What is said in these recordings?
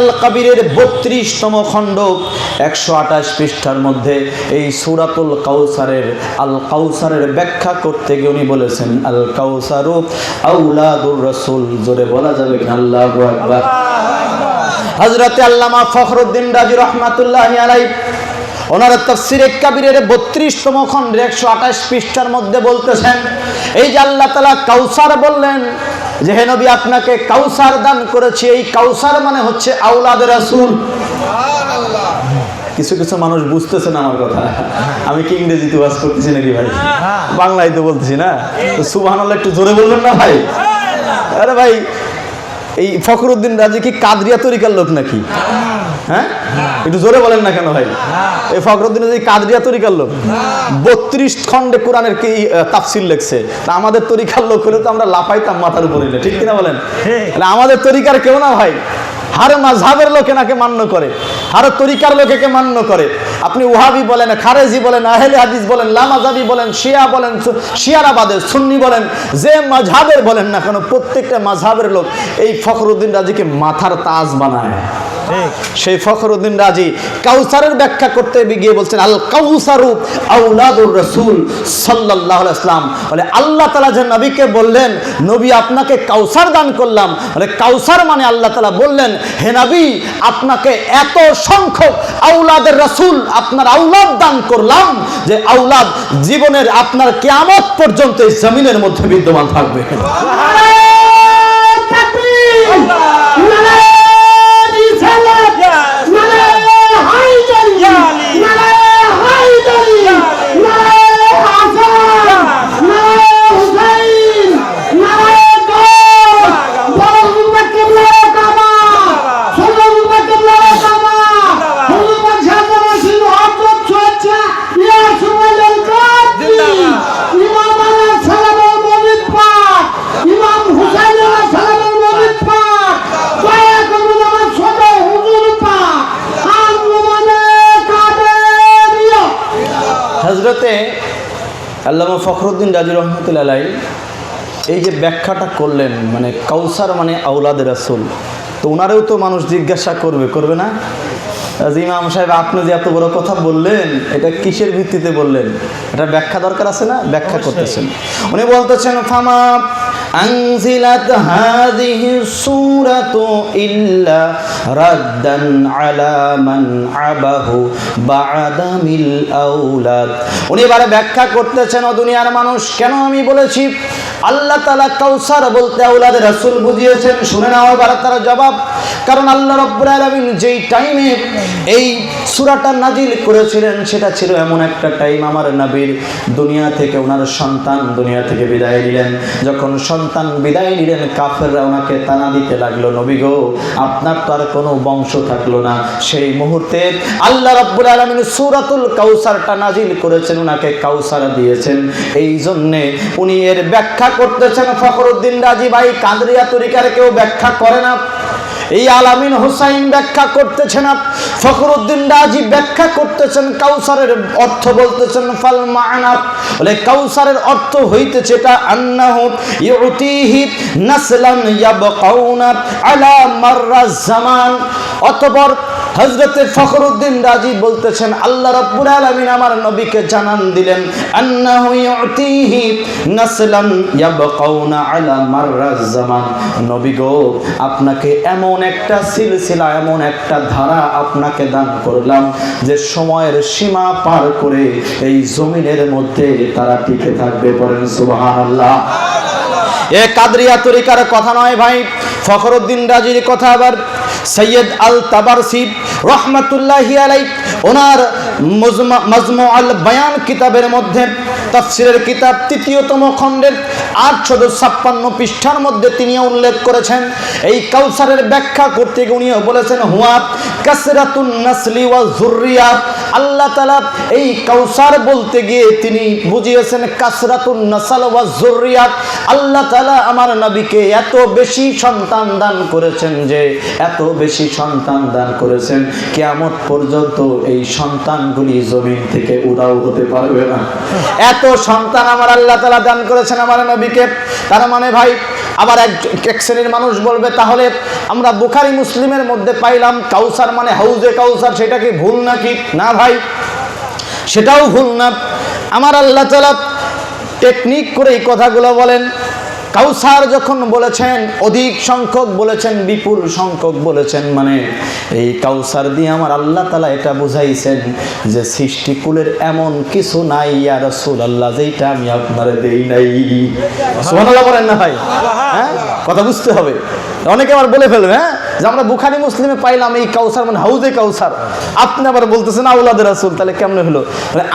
আল কাবিরের বত্রিশতম খণ্ড একশো আঠাশ পৃষ্ঠার মধ্যে এই সুরাতুল কাউসারের, আল কাউসারের ব্যাখ্যা করতে গিয়ে উনি বলেছেন, আল কাউসারু আউলাদুর রসুল। জোরে বলা যাবে আল্লাহ আকবার। হজরতে আল্লামা ফখরুদ্দিন রাজি রহমাতুল্লাহ আলাই ওনার তফসিরে কাবিরের বত্রিশতম খণ্ডের একশো আঠাশ পৃষ্ঠার মধ্যে বলতেছেন, এই যে আল্লাহ তালা কাউসার বললেন যে হে নবী আপনাকে কাউসার দান করেছি। এই কাউসার মানে হচ্ছে আউলাদের রাসূল। কিছু কিছু মানুষ বুঝতেছে না আমার কথা। আমি কি ইংরেজিতে বাস করতেছি নাকি ভাই? বাংলায় তো বলতেছি না। তো সুবহান একটু জোরে বললেন না ভাই? আরে ভাই এই ফখরুদ্দিন রাজি কি কাদরিয়া তরিকার লোক নাকি? হ্যাঁ? একটু জোরে বলেন না কেন ভাই? এই ফখরুদ্দিন রাজি কাদরিয়া তরিকার লোক? বত্রিশ খণ্ডে কোরআনের কি আহ, তাফসির লেখছে। তা আমাদের তরিকার লোক হলে তো আমরা লাফাইতাম মাথার উপরে ঠিক কিনা বলেন? আমাদের তরিকার কেউ না ভাই? হার মাঝহাবের লোকে নাকে মান্য করে। হার তরিকার লোকেকে মান্য করে? আপনি ওহাবি বলেন খারেজি বলেন আহেলে হাদিস বলেন লামাজাবি বলেন শিয়া বলেন শিয়ারাবাদের সুন্নি বলেন যে মাঝহাবের বলেন না কেন প্রত্যেকটা মাঝহাবের লোক এই ফখরুদ্দিন রাজিকে মাথার তাজ বানায়। সেই ফখরুদ্দিন রাজি কাউসারের ব্যাখ্যা করতে গিয়ে বলছেন, আল কাউসারু আউলাদুর রসুল সাল্লাহ ইসলাম বলে, আল্লাহ তালা যে নবীকে বললেন, নবী আপনাকে কাউসার দান করলাম। বলে, কাউসার মানে আল্লাহ তালা বললেন, হে নবী, আপনাকে এত সংখ্যক আউলাদের রসুল আপনার আউলাদ দান করলাম, যে আউলাদ জীবনের আপনার কেয়ামত পর্যন্ত এই জমিনের মধ্যে বিদ্যমান থাকবে। হজরতে আল্লামা ফখরুদ্দিন রাজি রহমতুল্লাহ এই যে ব্যাখ্যাটা করলেন মানে কাউসার মানে আউলাদের রাসুল, তো ওনারেও তো মানুষ জিজ্ঞাসা করবে করবে না? ইমাম সাহেব আপনি যে এত বড় কথা বললেন এটা কিসের ভিত্তিতে বললেন এটা ব্যাখ্যা দরকার আছে না ব্যাখ্যা করতেছেন উনি বলতেছেন ফামা أنزلت هذه السورة إلا ردا على من عبه بعد من الأولاد উনি এবারে ব্যাখ্যা করতেছেন ও দুনিয়ার মানুষ কেন আমি বলেছি আল্লাহ তালা কাউসার বলতে আউলাদ রাসূল বুঝিয়েছেন শুনে নাও এবার তার জবাব কারণ আল্লাহ রব্বুল আলামিন যেই টাইমে এই সূরাটা নাজিল করেছিলেন, সেটা ছিল এমন একটা টাইম আমার নবীর দুনিয়া থেকে, ওনার সন্তান দুনিয়া থেকে বিদায় নিলেন। যখন সন্তান বিদায় নিলেন, কাফেররা ওনাকে তানা দিতে লাগল, নবী গো, আপনার তো আর কোনো বংশ থাকল না। সেই মুহূর্তে আল্লাহ রব্বুল আলামিন সূরাতুল কাউসারটা নাজিল করেছেন, ওনাকে কাউসার দিয়েছেন। এই জন্যে উনি এর ব্যাখ্যা করতেছেন, ফখরুদ্দিন রাজি ভাই কাদরিয়া তরিকার কেউ ব্যাখ্যা করে না। এই আলামিন হুসাইন ব্যাখ্যা করতেছেন ফখরুদ্দিন রাজি ব্যাখ্যা করতেছেন, কাউসারের অর্থ বলতেছেন, ফাল বলে কাউসারের অর্থ হইতেছে এটা আন্নাহু ইউতিহি নাসলান ইয়াবকাউনা আলা মাররা জামান। অতঃপর হজরতে ফখরুদ্দিন রাজি বলতেছেন, আল্লাহ রব্বুল আলামিন আমার নবীকে জানান দিলেন নবী গো, আপনাকে এমন একটা সিলসিলা, এমন একটা ধারা আপনাকে দান করলাম যে সময়ের সীমা পার করে এই জমিনের মধ্যে তারা টিকে থাকবে পড়েন সুবহানাল্লাহ। এ কাদরিয়া তরিকার কথা নয় ভাই ফখরুদ্দিন রাজির কথা আবার সৈয়দ আল তাবার তাবারসি রহমাতুল্লাহি আলাই ওনার মজমা- আল বায়ান কিতাবের মধ্যে, তাফসিরের কিতাব তৃতীয়তম খণ্ডের আটশো ছাপ্পান্ন পৃষ্ঠার মধ্যে তিনি উল্লেখ করেছেন। এই ব্যাখ্যা করতে বলেছেন কাসরাতুন নাসলি ওয়া আল্লাহ তাআলা এই কাউসার বলতে গিয়ে তিনি বুঝিয়েছেন, কাসরাতুন নাসাল ওয়া জুররিয়াত আল্লাহ তাআলা আমার নবীকে এত বেশি সন্তান দান করেছেন যে, এত বেশি সন্তান দান করেছেন, কিয়ামত পর্যন্ত এই সন্তানগুলি জমিন থেকে উড়াও হতে পারবে না। এত সন্তান আমার আল্লাহ তাআলা দান করেছেন আমার নবীকে। তার মানে ভাই, আবার এক এক শ্রেণির মানুষ বলবে, তাহলে আমরা বুখারি মুসলিমের মধ্যে পাইলাম, কাউসার মানে হাউজে কাউসার, সেটা কি ভুল নাকি? না ভাই, সেটাও ভুল না। আমার আল্লাহ তালা টেকনিক করে এই কথাগুলো বলেন। কাউসার যখন বলেছেন অধিক সংখ্যক বলেছেন বিপুল সংখ্যক বলেছেন মানে এই কাউসার দিয়ে আমার আল্লাহ তালা এটা বুঝাইছেন যে সৃষ্টিকুলের এমন কিছু নাই আর রসুল আল্লাহ যেইটা আমি আপনারে দেই নাই। সুবহানাল্লাহ বলেন না ভাই। হ্যাঁ? কথা বুঝতে হবে। অনেকে আবার বলে ফেলবে হ্যাঁ? যে আমরা বুখারি, মুসলিমে পাইলাম এই কাউসার মানে হাউজে কাউসার। আপনি আবার বলতেছেন আউলাদের রাসুল, তাহলে কেমন হলো?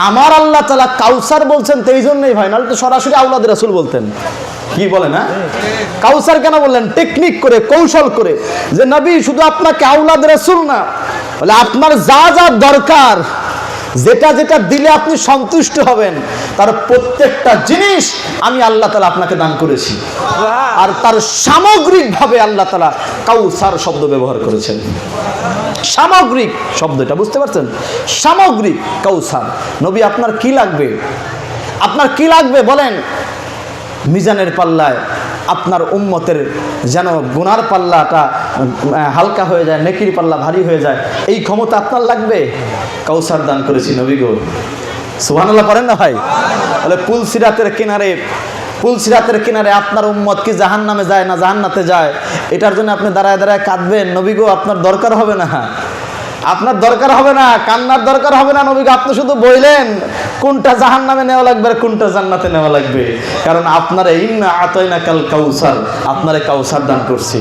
আমার আল্লাহ তালা কাউসার বলছেন, তো এই জন্যই ভাই, নাহলে তো সরাসরি আউলাদের রাসুল বলতেন। কি বলে না কাউসার কেন বললেন? টেকনিক করে, কৌশল করে। যে নবী, শুধু আপনাকে আউলাদ রাসুল না, বলে আপনার যা যা দরকার যেটা যেটা দিলে আপনি সন্তুষ্ট হবেন তার প্রত্যেকটা জিনিস আমি আল্লাহ তালা আপনাকে দান করেছি। আর তার সামগ্রিকভাবে আল্লাহ তালা কাউসার শব্দ ব্যবহার করেছেন। সামগ্রিক শব্দটা বুঝতে পারছেন? সামগ্রিক কাউসার। নবী আপনার কি লাগবে? আপনার কি লাগবে বলেন? মিজানের পাল্লায় আপনার উম্মতের যেন গুনার পাল্লাটা হালকা হয়ে যায়, নেকির পাল্লা ভারী হয়ে যায়। এই ক্ষমতা আপনার লাগবে? কাউসার দান করেছি নবী গো। সুবহানাল্লাহ করেন না ভাই? তাহলে পুল সিরাতের কিনারে, পুল সিরাতের কিনারে আপনার উম্মত কি জাহান নামে যায় না জাহান্নাতে যায়? এটার জন্য আপনি দাঁড়ায় দাঁড়ায় কাঁদবেন। নবী গো, আপনার দরকার হবে না। আপনার দরকার হবে না, কান্নার দরকার হবে না নবীকে আপনি শুধু বইলেন, কোনটা জাহান নামে নেওয়া লাগবে আর কোনটা জান্নাতে নেওয়া লাগবে? কারণ আপনার আপনারা ইন্না আতয়না কাল কাউসার, আপনারে কাউসার দান করছি।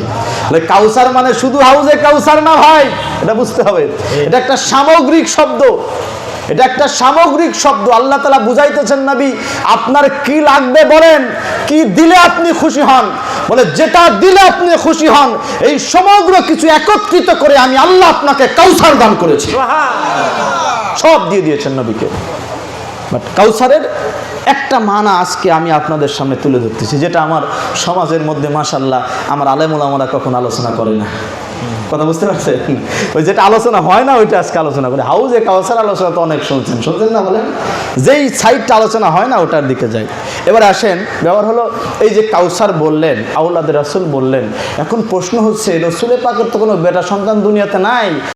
কাউসার মানে শুধু হাউজে কাউসার না ভাই, এটা বুঝতে হবে। এটা একটা সামগ্রিক শব্দ। এটা একটা সামগ্রিক শব্দ। আল্লাহ তালা বুঝাইতেছেন নবী আপনার কি লাগবে বলেন? কি দিলে আপনি খুশি হন? বলে যেটা দিলে আপনি খুশি হন এই সমগ্র কিছু একত্রিত করে আমি আল্লাহ আপনাকে কাউসার দান করেছি। সব দিয়ে দিয়েছেন নবীকে। বাট কাউসারের একটা মানা আজকে আমি আপনাদের সামনে তুলে ধরতেছি যেটা আমার সমাজের মধ্যে মাসাল্লাহ আমার আলেমুল আমরা কখন আলোচনা করে না। কথা বুঝতে পারছেন? ওই যেটা আলোচনা হয় না, ওইটা আজকে আলোচনা করে। হাউজে কাউসার আলোচনা তো অনেক শুনছেন। শুনছেন না বলেন? যেই সাইডটা আলোচনা হয় না, ওটার দিকে যাই। এবার আসেন, ব্যাপার হলো, এই যে কাউসার বললেন আউলাদ রাসুল বললেন, এখন প্রশ্ন হচ্ছে, রসুলের পাকের তো কোনো বেটা সন্তান দুনিয়াতে নাই।